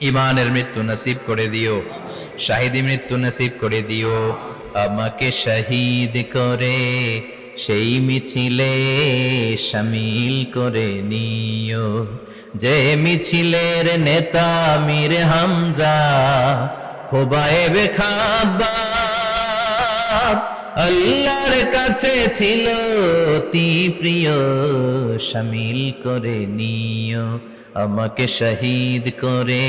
ইমানের মৃত্যু নসিব করে দিও। শাহিদি মৃত্যু নসিব করে দিও। আমাকে শহীদ করে, সেই মিছিলে শামিল করে নিও। যে মিছিলের নেতা মীর হামজা খোবায়ে খাবার আল্লাহর কাছে ছিল অতি প্রিয় শামিল করে নিও। আমাকে শহীদ করে,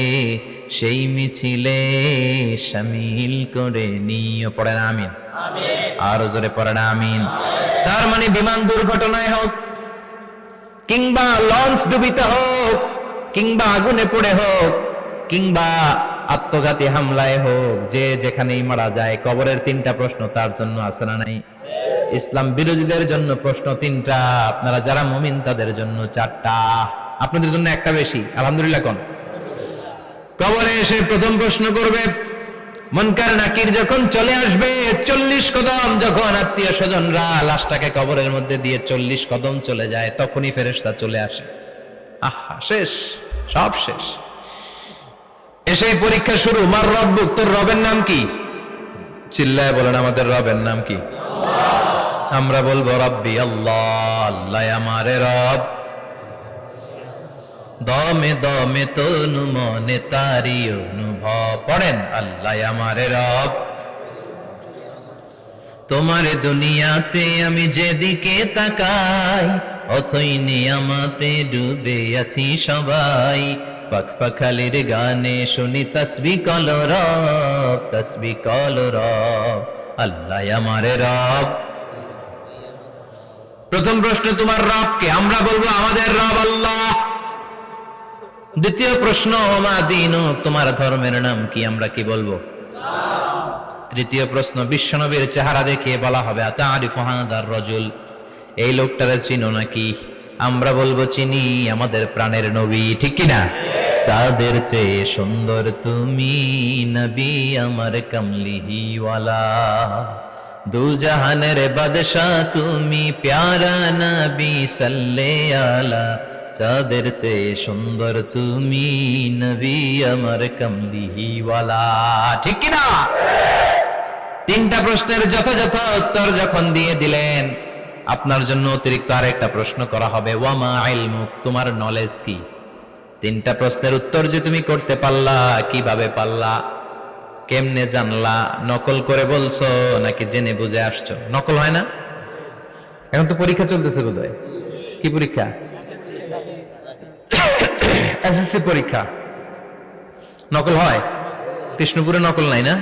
সেই মিছিলে শামিল করে নিও। পড়েন, আমিন। আরও জোরে পড়েন, আমিন। তার মানে বিমান দুর্ঘটনায় হোক, কিংবা লঞ্চ ডুবিতে হোক, কিংবা আগুনে পড়ে হোক, কিংবা আত্মঘাতী হামলায় হোক, যে যেখানেই মারা যায়, কবরের তিনটা প্রশ্ন তার জন্য আছে না নাই? ইসলাম বিরোধীদের জন্য প্রশ্ন তিনটা, আপনারা যারা মুমিন তাদের জন্য চারটা। আপনাদের জন্য একটা বেশি, আলহামদুলিল্লাহ কোন? কবরে এসে প্রথম প্রশ্ন করবে মনকার নাকির যখন চলে আসবে, চল্লিশ কদম যখন আত্মীয় স্বজনরা লাশটাকে কবরের মধ্যে দিয়ে চল্লিশ কদম চলে যায়, তখনই ফেরেশতা চলে আসে। আহা, শেষ, সব শেষ। এসে পরীক্ষা শুরু, মার রব, তোর রবের নাম কি? চিল্লায় বলেন, আমাদের রবের নাম কি? আমরা বলব, রব্বি আল্লাহ আল্লাহ আমারে রব। দমে দমে তনু মনে তারি অনুভব। পড়েন, আল্লাহ আমারে রব। তোমার দুনিয়াতে আমি যেদিকে তাকাই, অথই নিয়ামাতে ডুবে আছি সবাই। পাখ পাখালির গানে শুনি তসবি কল রব, তসবি কল রব, আল্লাহ আমারে রব। প্রথম প্রশ্ন, তোমার রবকে? আমরা বলব, আমাদের রব আল্লাহ। দ্বিতীয় প্রশ্ন মা দিন, তোমার ধর্মের নাম কি? আমরা কি বলব? তৃতীয় প্রশ্ন, বিশ্বনবীর চেহারা দেখে বলা হবে রজুল, এই লোকটারে চিনো নাকি? আমরা বলব, চিনি, আমাদের প্রাণের নবী। ঠিক কিনা? চাঁদের চেয়ে সুন্দর তুমি নবী আমার কমলিহিওয়ালা। দু জাহানের বাদশাহ তুমি প্যারা নবী সাল্লে আলা চাঁদের চেয়ে সুন্দর তুমি নবী আমার কমলিহিওয়ালা। ঠিক কিনা? তিনটা প্রশ্নের যথাযথ উত্তর যখন দিয়ে দিলেন, আপনার জন্য অতিরিক্ত আরেকটা প্রশ্ন করা হবে, ওয়ামা ইলমুক? তোমার নলেজ কি? তিনটা প্রশ্নের উত্তর যে তুমি করতে পারলা, কীভাবে পারলা, কেমনে জানলা, নকল করে বলছো নাকি জেনে বুঝে আসছো? নকল হয় না? এখন তো পরীক্ষা চলতেছে বোধহয়। কি পরীক্ষা? এসএসসি পরীক্ষা। নকল হয়? কৃষ্ণপুরে নকল নাই না?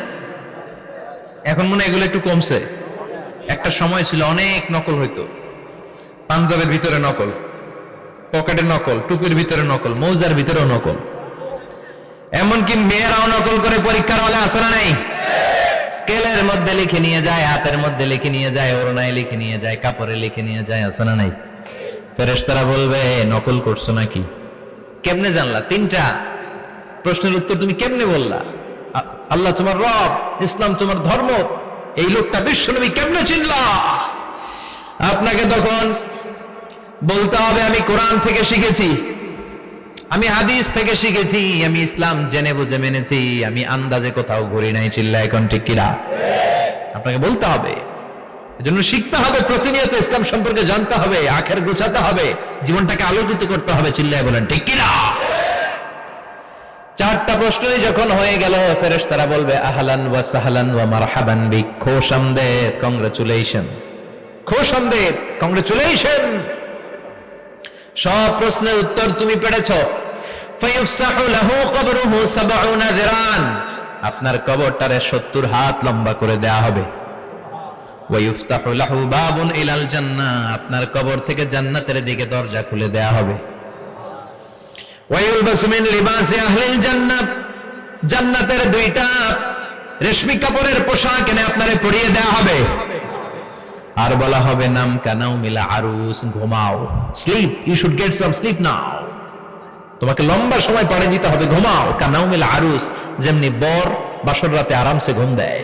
এখন মনে এগুলো একটু কমছে। একটা সময় ছিল অনেক নকল হইতো। পাঞ্জাবের ভিতরে নকল পকেটের নকল, টুপির ভিতরে নকল, মৌজার ভিতরেও নকল। এমনকি মেয়েরাও নকল করে পরীক্ষার হলে আসে না নাই? স্কেলের মধ্যে লিখে নিয়ে যায়, হাতের মধ্যে লিখে নিয়ে যায় ওরনায় লিখে নিয়ে যায়, কাপড়ে লিখে নিয়ে যায়, আসে না নাই? ফেরেশতারা বলবে নকল করছ নাকি? কেমনে জানলা? তিনটা প্রশ্নের উত্তর তুমি কেমনে বললা? আল্লাহ তোমার রব, ইসলাম তোমার ধর্ম, এই লোকটা বিশ্ব বিশ্বনবী কেমনে চিনলা? আপনাকে তখন বলতে হবে, আমি কোরআন থেকে শিখেছি, আমি হাদিস থেকে শিখেছি, আমি ইসলাম জেনে বুঝে মেনেছি, আমি আন্দাজে কোথাও ঘুরি নাই চিল্লা এখন ঠিক কিনা? আপনাকে বলতে হবে। এজন্য শিখতে হবে, প্রতিনিয়ত ইসলাম সম্পর্কে জানতে হবে, আখের গোছাতে হবে, জীবনটাকে আলোকিত করতে হবে, চিল্লায় বলেন, ঠিক কিনা? চারটা প্রশ্নই যখন হয়ে গেল, ফেরেশতারা বলবে, আহলান ওয়া সাহলান ওয়া মারহাবান বিক খোশ আমদেদ, কংগ্রেচুলেশন। খোশ আমদেদ, কংগ্রেচুলেশন। সব প্রশ্নের উত্তর তুমি পেরেছ। ফায়ুফসাহু লাহু কবরুহু সাবউনা যিরান আপনার কবরটারে 70 হাত লম্বা করে দেয়া হবে। আপনার কবর থেকে জান্নাতের দিকে দরজা খুলে দেয়া হবে। জান্নাতের দুইটা রেশমি কাপড়ের পোশাক এনে আপনারে পরিয়ে দেয়া হবে। আর বলা হবে, নাম কানাও মিলা আরুস, ঘুমাও। Sleep you should get some sleep now তোমাকে লম্বা সময় পরে দিতে হবে, ঘুমাও। কানাও মিলা আরুস, যেমনি বর বাসর রাতে আরামসে ঘুম দেয়।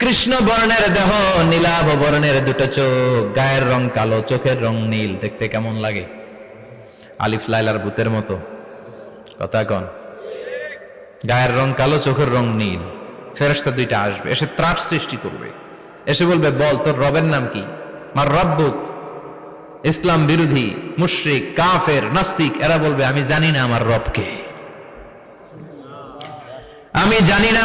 কৃষ্ণ বর্ণের দেহ, নীলাভ বর্ণের দুটো চোখ, গায়ের রং কালো, চোখের রং নীল। দেখতে কেমন লাগে? আলিফ লাইলার ভূতের মতো। কথা কন। গায়ের রং কালো, চোখের রং নীল। ফেরস্তা দুইটা আসবে, এসে ত্রাস সৃষ্টি করবে। এসে বলবে, বল, তোর রবের নাম কি? মার রব্বুক। ইসলাম বিরোধী, মুশরিক, কাফের, নাস্তিক, এরা বলবে, আমি জানি না আমার রবকে। আমি জানি না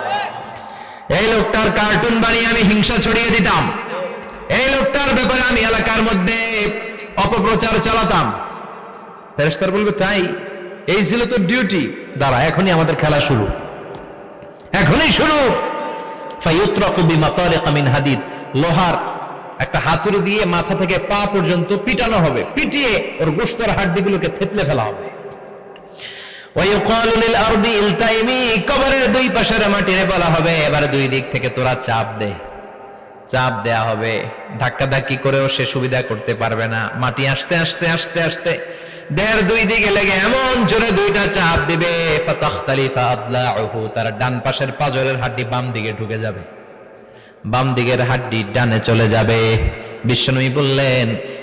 এই লোকটার কার্টুন বানিয়ে আমি হিংসা ছড়িয়ে দিতাম। এই লোকটার ব্যাপারে আমি এলাকার মধ্যে অপপ্রচার চালাতাম। ফেরেশতার বলবে, তাই? এই ছিল তো ডিউটি দাঁড়া, এখনই আমাদের খেলা শুরু। এখনই শুরু। হাদিদ। লোহার একটা হাতুড়ি দিয়ে মাথা থেকে পা পর্যন্ত পিটানো হবে। পিটিয়ে ওর গোস্তর হাড্ডিগুলোকে থেতলে ফেলা হবে। কবরের দুই পাশের মাটিরে বলা হবে, এবার দুই দিক থেকে তোরা চাপ দে। চাপ দেয়া হবে। ধাক্কা ধাক্কি করেও সে সুবিধা করতে পারবে না। মাটি আসতে আসতে আসতে আসতে। দেহের দুই দিকে লেগে এমন জোরে দুইটা চাপ দিবে তার ডান পাশের পাজরের হাড্ডি বাম দিকে ঢুকে যাবে। বাম দিকের হাড্ডি ডানে চলে যাবে। বিশ্বনবী বললেন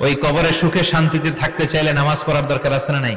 ওই কবরে সুখে শান্তিতে থাকতে চাইলে নামাজ পড়ার দরকার আছে না নাই?